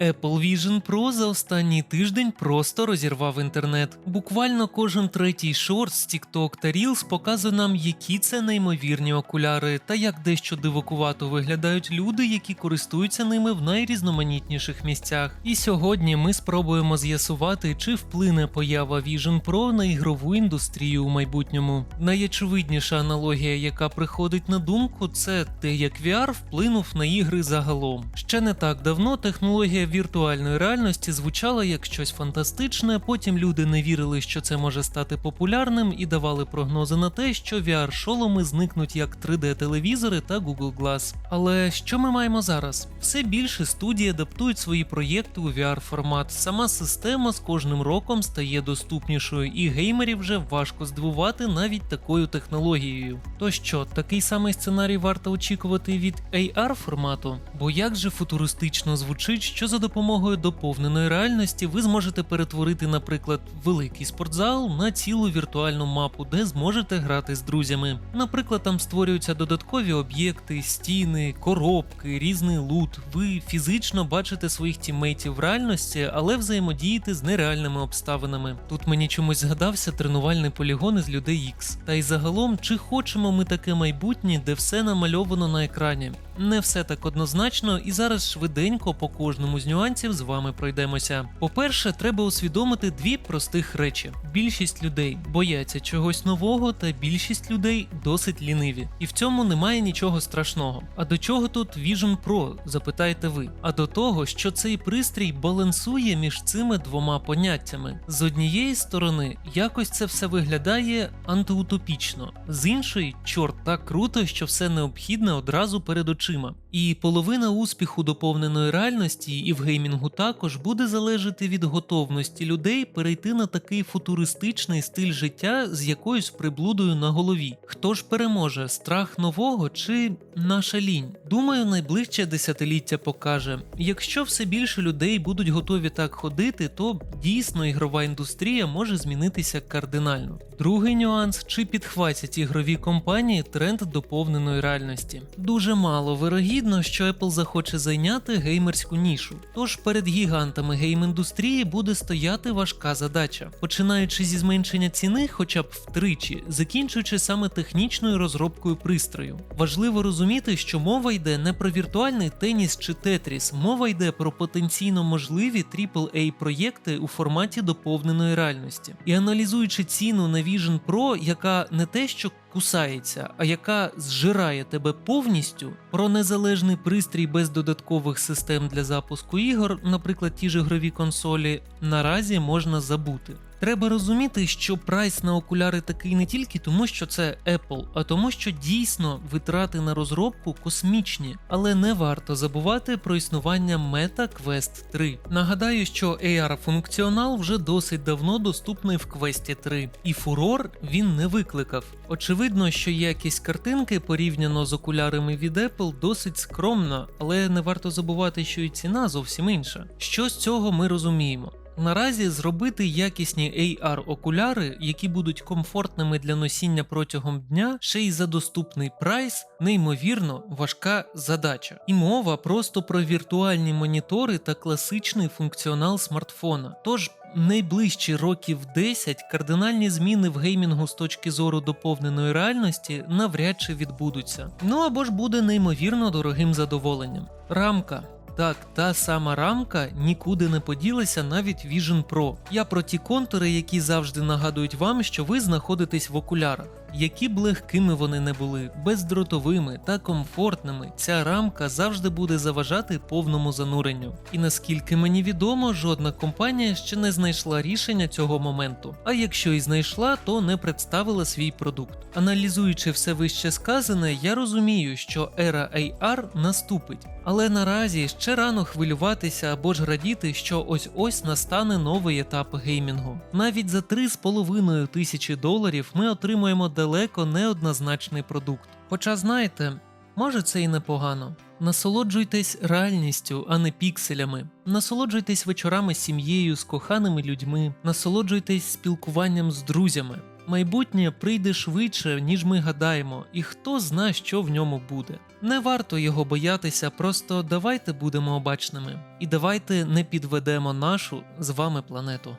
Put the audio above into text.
Apple Vision Pro за останній тиждень просто розірвав інтернет. Буквально кожен третій шорт з TikTok та Reels показує нам, які це неймовірні окуляри, та як дещо дивакувато виглядають люди, які користуються ними в найрізноманітніших місцях. І сьогодні ми спробуємо з'ясувати, чи вплине поява Vision Pro на ігрову індустрію у майбутньому. Найочевидніша аналогія, яка приходить на думку, це те, як VR вплинув на ігри загалом. Ще не так давно технологія віртуальної реальності звучала як щось фантастичне. Потім люди не вірили, що це може стати популярним, і давали прогнози на те, що VR-шоломи зникнуть як 3D-телевізори та Google Glass. Але що ми маємо зараз? Все більше студії адаптують свої проєкти у VR-формат. Сама система з кожним роком стає доступнішою, і геймерів вже важко здивувати навіть такою технологією. То що, такий самий сценарій варто очікувати від AR формату? Бо як же футуристично звучить, що за допомогою доповненої реальності ви зможете перетворити, наприклад, великий спортзал на цілу віртуальну мапу, де зможете грати з друзями. Наприклад, там створюються додаткові об'єкти, стіни, коробки, різний лут. Ви фізично бачите своїх тіммейтів в реальності, але взаємодієте з нереальними обставинами. Тут мені чомусь згадався тренувальний полігон із людей X. Та й загалом, чи хочемо ми таке майбутнє, де все намальовано на екрані? Не все так однозначно, і зараз швиденько по кожному з нюансів з вами пройдемося. По-перше, треба усвідомити дві простих речі: більшість людей бояться чогось нового, та більшість людей досить ліниві. І в цьому немає нічого страшного. А до чого тут Vision Pro, запитаєте ви? А до того, що цей пристрій балансує між цими двома поняттями. З однієї сторони, якось це все виглядає антиутопічно, з іншої, чорт так круто, що все необхідне одразу перед очима. І половина успіху доповненої реальності і в геймінгу також буде залежати від готовності людей перейти на такий футуристичний стиль життя з якоюсь приблудою на голові. Хто ж переможе страх нового чи наша лінь? Думаю, найближче десятиліття покаже. Якщо все більше людей будуть готові так ходити, то дійсно ігрова індустрія може змінитися кардинально. Другий нюанс: чи підхватять ігрові компанії тренд доповненої реальності? Дуже мало вирогідно, що Apple захоче зайняти геймерську нішу. Тож перед гігантами гейм-індустрії буде стояти важка задача, починаючи зі зменшення ціни, хоча б втричі, закінчуючи саме технічною розробкою пристрою. Важливо розуміти, що мова йде не про віртуальний теніс чи тетріс, мова йде про потенційно можливі aaa проєкти у форматі доповненої реальності. І аналізуючи ціну на Vision Pro, яка не те, що кусається, а яка зжирає тебе повністю, про незалежний пристрій без додаткових систем для запуску ігор, наприклад, ті ж ігрові консолі, наразі можна забути. Треба розуміти, що прайс на окуляри такий не тільки тому, що це Apple, а тому, що дійсно витрати на розробку космічні, але не варто забувати про існування Meta Quest 3. Нагадаю, що AR-функціонал вже досить давно доступний в Quest 3, і фурор він не викликав. Очевидно, що якість картинки порівняно з окулярами від Apple досить скромна, але не варто забувати, що і ціна зовсім інша. Що з цього ми розуміємо? Наразі зробити якісні AR-окуляри, які будуть комфортними для носіння протягом дня, ще й за доступний прайс, неймовірно важка задача. І мова просто про віртуальні монітори та класичний функціонал смартфона. Тож найближчі років 10 кардинальні зміни в геймінгу з точки зору доповненої реальності навряд чи відбудуться. Ну або ж буде неймовірно дорогим задоволенням. Рамка. Так, та сама рамка нікуди не поділася навіть Vision Pro. Я про ті контури, які завжди нагадують вам, що ви знаходитесь в окулярах. Які б легкими вони не були, бездротовими та комфортними, ця рамка завжди буде заважати повному зануренню. І наскільки мені відомо, жодна компанія ще не знайшла рішення цього моменту. А якщо і знайшла, то не представила свій продукт. Аналізуючи все вище сказане, я розумію, що ера AR наступить, але наразі ще рано хвилюватися або ж радіти, що ось ось настане новий етап геймінгу. Навіть за 3,5 тисячі доларів ми отримуємо далеко неоднозначний продукт. Хоча знаєте, може це і непогано. Насолоджуйтесь реальністю, а не пікселями. Насолоджуйтесь вечорами з сім'єю, з коханими людьми, насолоджуйтесь спілкуванням з друзями. Майбутнє прийде швидше, ніж ми гадаємо, і хто зна, що в ньому буде. Не варто його боятися, просто давайте будемо обачними. І давайте не підведемо нашу з вами планету.